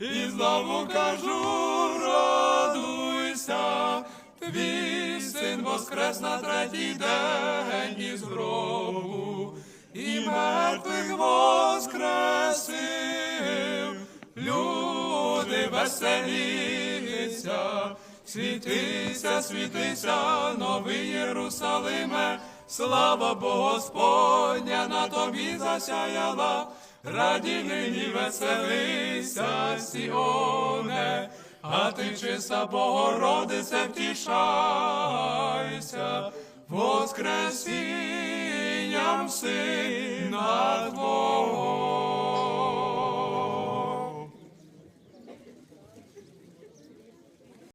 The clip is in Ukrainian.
і знову кажу, радуйся, твій син воскрес на третій день із гробу, і мертвих воскресив, люди веселіться, світися, світися, новий Єрусалиме, слава Господня на тобі засяяла, раді нині веселися, Сіоне, а ти чиста Богородице, втішайся, воскресінням Твого.